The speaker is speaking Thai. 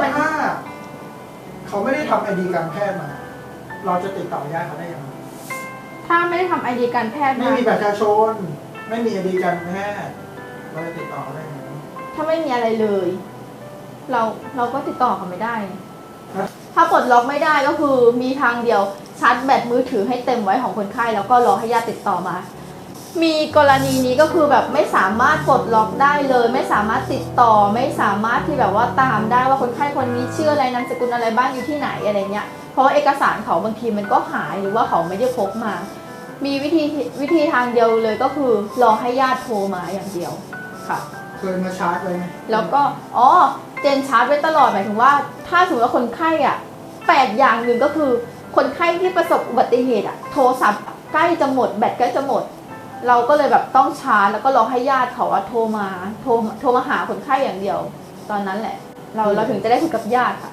แล้วว่ามัน ถ้าเขาไม่ได้ทำไอดีการแพทย์มา เราจะติดต่อญาติเขาได้ยังไงถ้าไม่ได้ทำไอดีการแพทย์ไม่มามีบัตรประชาชน ไม่มีไอดีการแพทย์เราจะติดต่อเขาได้ยังไงถ้าไม่มีอะไรเลย เราเราก็ติดต่อเขาไม่ได้ฮะถ้าปลดล็อกไม่ได้ก็คือมีทางเดียวชาร์จแบตมือถือให้เต็มไว้ของคนไข้แล้วก็รอให้ญาติติดต่อมา มีกรณีนี้ก็คือแบบไม่สามารถปลดล็อกได้เลย ไม่สามารถติดต่อไม่สามารถที่แบบว่าตามได้ว่าคนไข้คนนี้ชื่ออะไรนามสกุลอะไรบ้างอยู่ที่ไหนอะไรเงี้ยเพราะว่าเอกสารเขาบางทีมันก็หายหรือว่าเขาไม่ได้พกมา มีวิธีวิธีทางเดียวเลยก็คือรอให้ญาติโทรมาอย่างเดียวค่ะเคยมาชาร์จไว้ไหมแล้วก็อ๋อเจนชาร์จไว้ตลอดหมายถึงว่า ถ้าสมมติว่าคนไข้อะแปลกอย่างหนึ่งก็คือ คนไข้ที่ประสบอุบัติเหตุอะโทรศัพท์ใกล้จะหมดแบตใกล้จะหมด เราก็เลยแบบต้องชาร์จแล้วก็รอให้ญาติเขาอะโทรมาโทรโทรมาหาคนไข้อย่างเดียว ตอนนั้นแหละ เราเราถึงจะได้คุยกับญาติค่ะ